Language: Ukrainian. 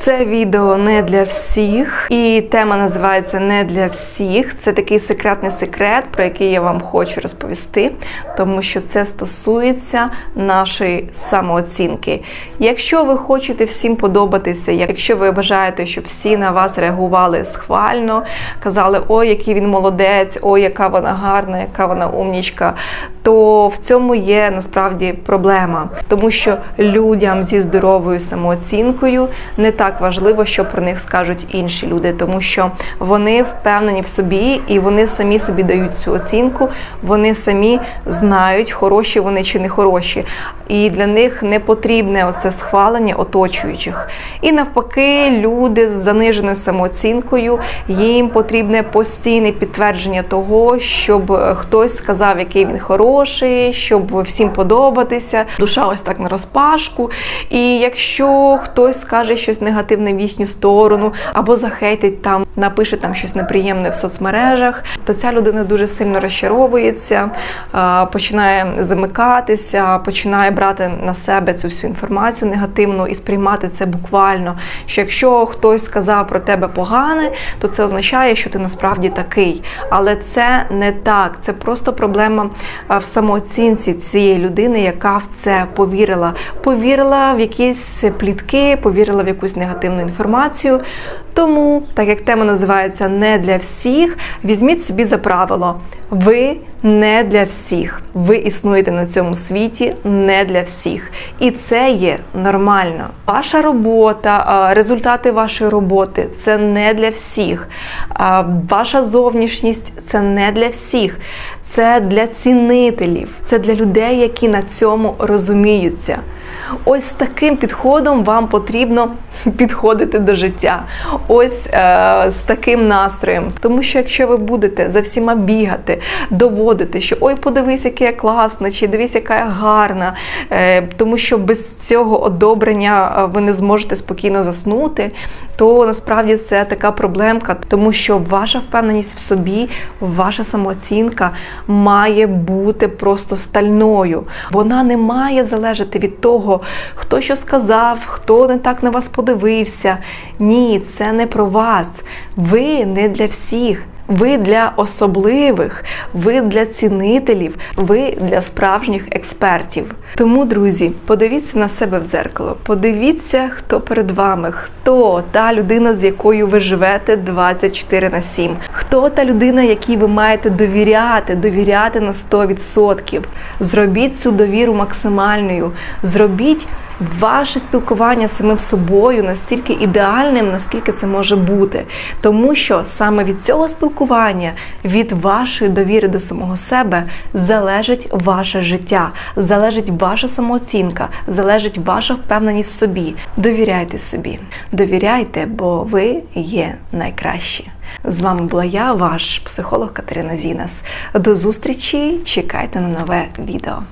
Це відео не для всіх, і тема називається Не для всіх. Це такий секретний секрет, про який я вам хочу розповісти, тому що це стосується нашої самооцінки. Якщо ви хочете всім подобатися, якщо ви бажаєте, щоб всі на вас реагували схвально, казали, ой, який він молодець, ой, яка вона гарна, яка вона умнічка, то в цьому є насправді проблема, тому що людям зі здоровою самооцінкою не так важливо, що про них скажуть інші люди, тому що вони впевнені в собі і вони самі собі дають цю оцінку, вони самі знають, хороші вони чи не хороші. І для них не потрібне оце схвалення оточуючих. І навпаки, люди з заниженою самооцінкою, їм потрібне постійне підтвердження того, щоб е, хтось сказав, який він хороший, щоб всім подобатися. Душа ось так на розпашку. І якщо хтось скаже щось негативне в їхню сторону, або захейтить там, напише там щось неприємне в соцмережах, то ця людина дуже сильно розчаровується, починає замикатися, починає брати на себе цю всю інформацію негативну і сприймати це буквально. Що якщо хтось сказав про тебе погане, то це означає, що ти насправді такий. Але це не так. Це просто проблема в самооцінці цієї людини, яка в це повірила. Повірила в якісь плітки, повірила в якусь негативну інформацію. Тому, так як тема називається не для всіх, візьміть собі за правило. Ви не для всіх. Ви існуєте на цьому світі не для всіх. І це є нормально. Ваша робота, результати вашої роботи це не для всіх. Ваша зовнішність це не для всіх. Це для цінителів, це для людей, які на цьому розуміються. Ось таким підходом вам потрібно підходити до життя. Ось е, з таким настроєм. Тому що якщо ви будете за всіма бігати, доводити, що ой, подивись, яка я класна, чи дивись, яка я гарна, е, тому що без цього одобрення е, ви не зможете спокійно заснути, то насправді це така проблемка, тому що ваша впевненість в собі, ваша самооцінка має бути просто стальною. Вона не має залежати від того, хто що сказав, хто не так на вас подивився. Ні, це не про вас. Ви не для всіх. Ви для особливих, ви для цінителів, ви для справжніх експертів. Тому, друзі, подивіться на себе в зеркало, подивіться, хто перед вами, хто та людина, з якою ви живете 24 на 7, хто та людина, якій ви маєте довіряти, довіряти на 100%. Зробіть цю довіру максимальною. Зробіть ваше спілкування з самим собою настільки ідеальним, наскільки це може бути. Тому що саме від цього спілкування, від вашої довіри до самого себе, залежить ваше життя, залежить ваша самооцінка, залежить ваша впевненість в собі. Довіряйте собі, довіряйте, бо ви є найкращі. З вами була я, ваш психолог Катерина Зінас. До зустрічі! Чекайте на нове відео.